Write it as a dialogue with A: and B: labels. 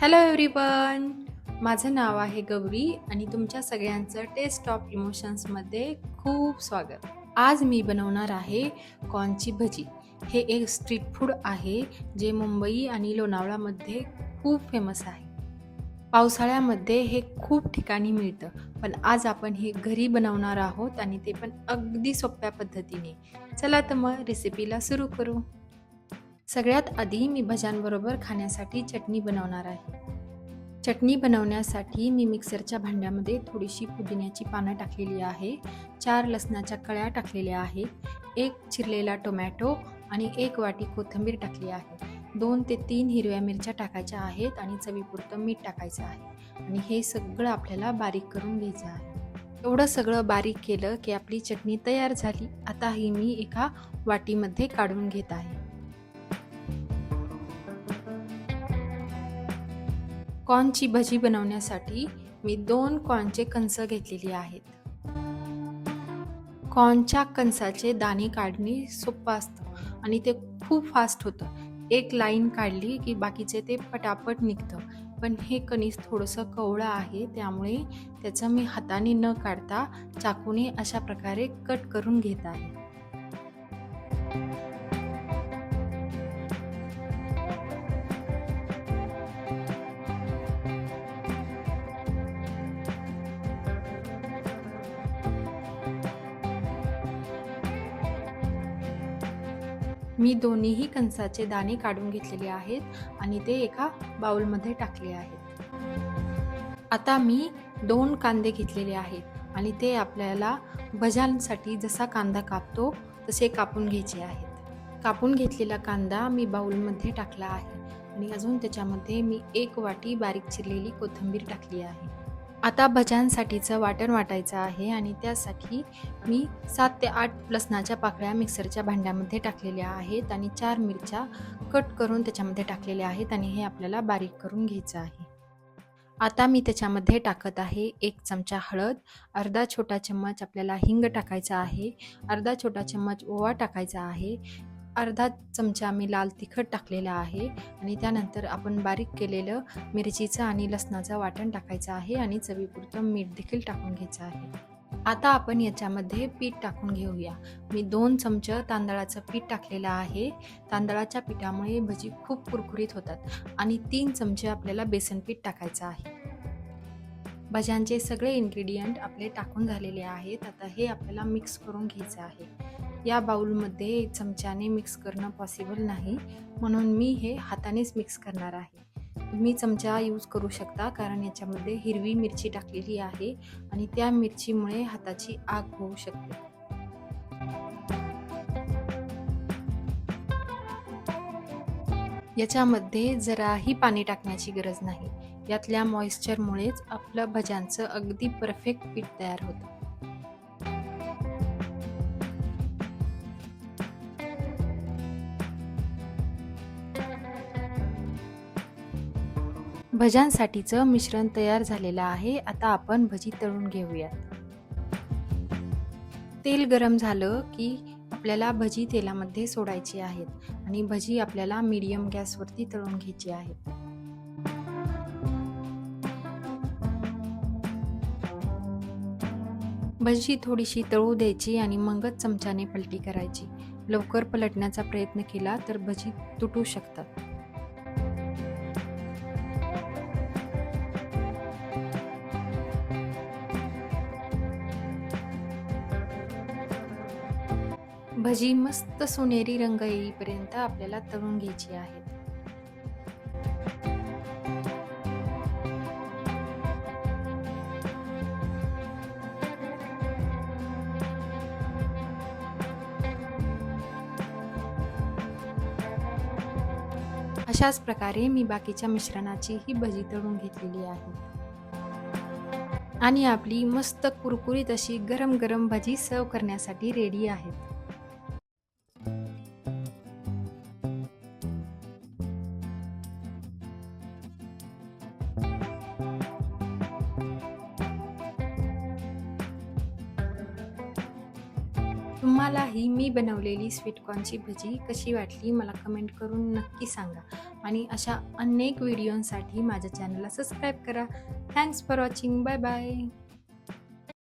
A: Hello everyone माझं नाव आहे गौरी आणि तुमच्या सगळ्यांचं टेस्ट ऑफ इमोशन्समध्ये खूप स्वागत. आज मी बनवणार आहे कॉर्नची भजी. हे एक स्ट्रीट फूड आहे जे मुंबई आणि लोणावळामध्ये खूप फेमस आहे. पावसाळ्यामध्ये हे खूप ठिकाणी मिळतं पण आज आपण हे घरी बनवणार आहोत आणि ते पण अगदी सोप्या पद्धतीने. चला तर मग रेसिपीला सुरू करू. सगळ्यात आधी मी भज्यांबरोबर खाण्यासाठी चटणी बनवणार आहे. चटणी बनवण्यासाठी मी मिक्सरच्या भांड्यामध्ये थोडीशी पुदिन्याची पानं टाकलेली आहे. चार लसणाच्या कळ्या टाकलेल्या आहेत. एक चिरलेला टोमॅटो आणि एक वाटी कोथिंबीर टाकली आहे. दोन ते तीन हिरव्या मिरच्या टाकायच्या आहेत आणि चवीपुरतं मीठ टाकायचं आहे. आणि हे सगळं आपल्याला बारीक करून घ्यायचं आहे. एवढं सगळं बारीक केलं की आपली चटणी तयार झाली. आता ही मी एका वाटीमध्ये काढून घेत आहे. कॉर्नची भजी बनवण्यासाठी मी दोन कॉर्नचे कणस घेतलेली आहेत. कॉर्नच्या कणसाचे दाणे काढणे सोपं असतं आणि ते खूप फास्ट होतं. एक लाईन काढली की बाकीचे ते पटापट निघतं. पण हे कणीस थोडंसं कवळं आहे त्यामुळे त्याचं मी हाताने न काढता चाकूने अशा प्रकारे कट करून घेत आहे. मी दोन्हीही कंसाचे दाणे काढून घेतलेले आहेत आणि ते एका बाउलमध्ये टाकले आहेत. आता मी दोन कांदे घेतलेले आहेत आणि ते आपल्याला भज्यांसाठी जसा कांदा कापतो तसे कापून घ्यायचे आहेत. कापून घेतलेला कांदा मी बाउलमध्ये टाकला आहे आणि अजून त्याच्यामध्ये मी एक वाटी बारीक चिरलेली कोथिंबीर टाकली आहे. आता भज्यांसाठीचं वाटण वाटायचं आहे आणि त्यासाठी मी सात ते आठ लसणाच्या पाकळ्या मिक्सरच्या भांड्यामध्ये टाकलेल्या आहेत आणि चार मिरच्या कट करून त्याच्यामध्ये टाकलेल्या आहेत आणि हे आपल्याला बारीक करून घ्यायचं आहे. आता मी त्याच्यामध्ये टाकत आहे एक चमचा हळद अर्धा छोटा चम्मच आपल्याला हिंग टाकायचा आहे अर्धा छोटा चम्मच ओवा टाकायचा आहे अर्धा चमचा मी लाल तिखट टाकलेला आहे आणि त्यानंतर आपण बारीक केलेलं मिरचीचं आणि लसणाचं वाटण टाकायचं आहे आणि चवीपुरतं मीठ देखील टाकून घ्यायचं आहे. आता आपण याच्यामध्ये पीठ टाकून घेऊया. मी दोन चमच तांदळाचं पीठ टाकलेलं आहे. तांदळाच्या पिठामुळे भजी खूप कुरकुरीत होतात आणि तीन चमचे आपल्याला बेसन पीठ टाकायचं आहे. भज्यांचे सगळे इन्ग्रेडियंट आपले टाकून झालेले आहेत. आता हे आपल्याला मिक्स करून घ्यायचं आहे. या बाउलमध्ये चमच्याने मिक्स करणं पॉसिबल नाही. म्हणून मी हे हातानेच मिक्स करणार आहे. तुम्ही चमचा यूज करू शकता कारण याच्यामध्ये हिरवी मिरची टाकलेली आहे आणि त्या मिरचीमुळे हाताची आग होऊ शकते. याच्यामध्ये जराही पाणी टाकण्याची गरज नाही. यातल्या मॉइश्चरमुळेच आपलं भज्यांचं अगदी परफेक्ट पीठ तयार होतं. भज्यांसाठीचं मिश्रण तयार झालेलं आहे. आता आपण भजी तळून घेऊयात. तेल गरम झालं की आपल्याला भजी तेलामध्ये सोडायची आहेत आणि भजी आपल्याला मीडियम गॅसवरती तळून घ्यायची आहेत भजी थोडीशी तळू द्यायची आणि मगच चमच्याने पलटी करायची. लवकर पलटण्याचा प्रयत्न केला तर भजी तुटू शकतात. भजी मस्त सोनेरी रंग येईपर्यंत आपल्याला तळून घ्यायची आहेत. अशाच प्रकारे मी बाकीच्या मिश्रणाची ही भजी तळून घेतलेली आहे. आणि आपली मस्त कुरकुरीत अशी गरम गरम भजी सर्व करण्यासाठी रेडी आहेत. तुम्हाला ही मी बनवलेली स्वीटकॉर्नची भजी कशी वाटली मला कमेंट करून नक्की सांगा. आणि अशा अनेक व्हिडिओंसाठी माझ्या चॅनलला सबस्क्राईब करा. Thanks for watching bye bye